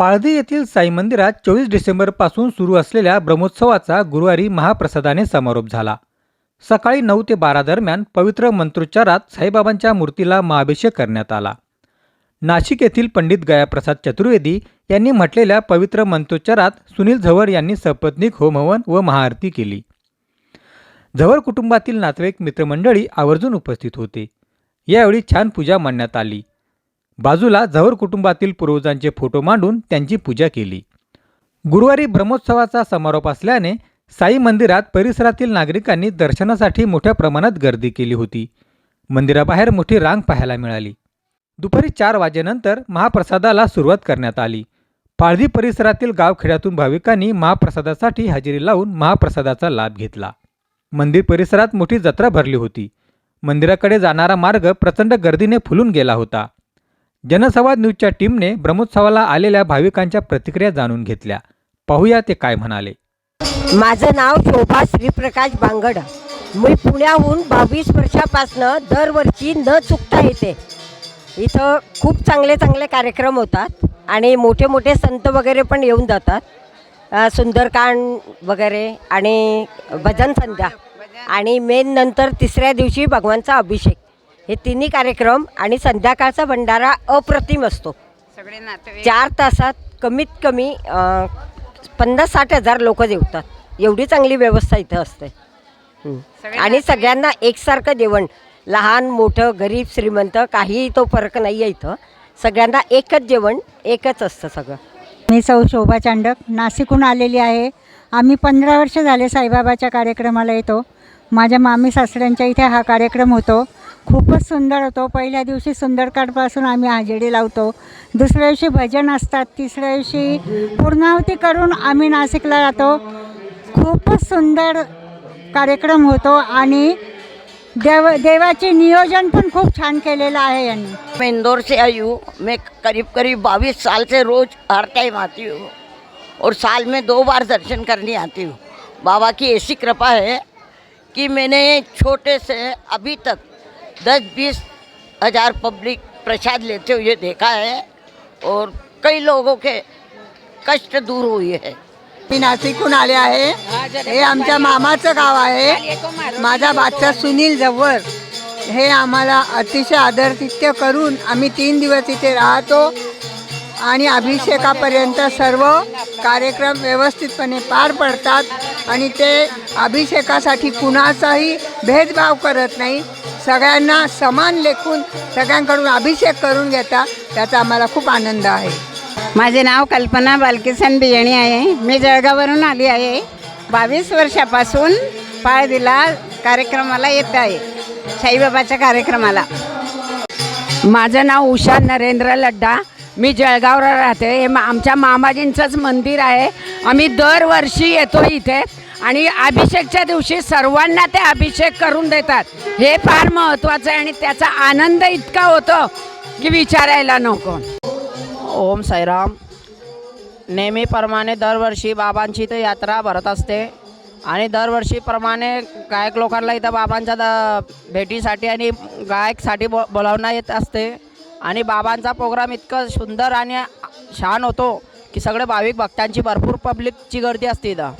पाळधी येथील साई मंदिरात चोवीस डिसेंबरपासून सुरू असलेल्या ब्रह्मोत्सवाचा गुरुवारी महाप्रसादाने समारोप झाला. सकाळी नऊ ते बारा दरम्यान पवित्र मंत्रोच्चारात साईबाबांच्या मूर्तीला महाभिषेक करण्यात आला. नाशिक येथील पंडित गयाप्रसाद चतुर्वेदी यांनी म्हटलेल्या पवित्र मंत्रोच्चारात सुनील झवर यांनी सपत्नीक होमहवन व महाआरती केली. झवर कुटुंबातील नातेवाईक मित्रमंडळी आवर्जून उपस्थित होते. यावेळी छान पूजा मांडण्यात आली. बाजूला झवर कुटुंबातील पूर्वजांचे फोटो मांडून त्यांची पूजा केली. गुरुवारी ब्रह्मोत्सवाचा समारोप असल्याने साई मंदिरात परिसरातील नागरिकांनी दर्शनासाठी मोठ्या प्रमाणात गर्दी केली होती. मंदिराबाहेर मोठी रांग पाहायला मिळाली. दुपारी चार वाजेनंतर महाप्रसादाला सुरुवात करण्यात आली. पाळधी परिसरातील गावखेड्यातून भाविकांनी महाप्रसादासाठी हजेरी लावून महाप्रसादाचा लाभ घेतला. मंदिर परिसरात मोठी जत्रा भरली होती. मंदिराकडे जाणारा मार्ग प्रचंड गर्दीने फुलून गेला होता. जनसंवाद न्यूजच्या टीमने ब्रह्मोत्सवाला आलेल्या भाविकांच्या प्रतिक्रिया जाणून घेतल्या. पाहूया ते काय म्हणाले. माझं नाव शोभा श्रीप्रकाश बांगड. मी पुण्याहून बावीस वर्षापासनं दरवर्षी न चुकता येते. इथं खूप चांगले चांगले कार्यक्रम होतात आणि मोठे मोठे संत वगैरे पण येऊन जातात. सुंदरकांड वगैरे आणि भजन संध्या. आणि मेन नंतर तिसऱ्या दिवशी भगवानचा अभिषेक. हे तिन्ही कार्यक्रम आणि संध्याकाळचा भंडारा अप्रतिम असतो. सगळे नातेवाईक. चार तासात कमीत कमी पन्नास साठ हजार लोक जेवतात. एवढी चांगली व्यवस्था इथं असते. सगळे आणि सगळ्यांना एकसारखं जेवण. लहान मोठं गरीब श्रीमंत काहीही तो फरक नाही आहे इथं. सगळ्यांना एकच जेवण एकच असतं सगळं. मी सौ शोभा चांडक नाशिकहून आलेली आहे. आम्ही पंधरा वर्ष झाले साईबाबाच्या कार्यक्रमाला येतो. माझ्या मामी सासऱ्यांच्या इथे हा कार्यक्रम होतो. खूपच सुंदर होतो. पहिल्या दिवशी सुंदरकाठपासून आम्ही हजेरी लावतो. दुसऱ्या दिवशी भजन असतात. तिसऱ्या दिवशी पूर्णावती करून आम्ही नाशिकला जातो. खूपच सुंदर कार्यक्रम होतो आणि देव देवाचे नियोजन पण खूप छान केलेलं आहे यांनी. मैं इंदौर से आई हूँ मैं करीब करीब बाईस साल से रोज़ हर टाइम आती हूँ. और साल में दो बार दर्शन करने आती हूँ. बाबा की ऐसी कृपा है कि मैंने छोटे से अभी तक दस बीस हजार पब्लिक प्रसाद लेते हुए देखा है और कई लोगों के कष्ट दूर हुए हैं। मी नाशिकहून आले आहे. हे आमच्या मामाचं गाव आहे. माझा बादशाह सुनील जव्वर. हे आम्हाला अतिशय आदरातिथ्य करून आम्ही तीन दिवस इथे राहतो आणि अभिषेकापर्यंत सर्व कार्यक्रम व्यवस्थितपणे पार पडतात आणि ते अभिषेकासाठी कुणाचाही भेदभाव करत नाही. सगळ्यांना समान लेखून सगळ्यांकडून अभिषेक करून घेता त्याचा आम्हाला खूप आनंद आहे. माझे नाव कल्पना बालकिसन बियाणी आहे. मी जळगाववरून आली आहे. बावीस वर्षापासून पाळदिला कार्यक्रमाला येत आहे. साईबाबाच्या कार्यक्रमाला. माझं नाव उषा नरेंद्र लड्डा. मी जळगावला राहते. हे मा- आमच्या मामाजींचंच मंदिर आहे. आम्ही दरवर्षी येतो इथे. आणि अभिषेकच्या दिवशी सर्वांना ते अभिषेक करून देतात. हे फार महत्त्वाचं आहे आणि त्याचा आनंद इतका होतो की विचारायला नको. ओम साईराम. नेहमीप्रमाणे दरवर्षी बाबांची इथं यात्रा भरत असते. आणि दरवर्षीप्रमाणे गायक लोकांना इथं बाबांच्या द भेटीसाठी आणि गायकसाठी बो बोलावण्यात येत असते. आणि बाबांचा प्रोग्राम इतकं सुंदर आणि छान होतो की सगळे भाविक भक्तांची भरपूर पब्लिकची गर्दी असते इथं.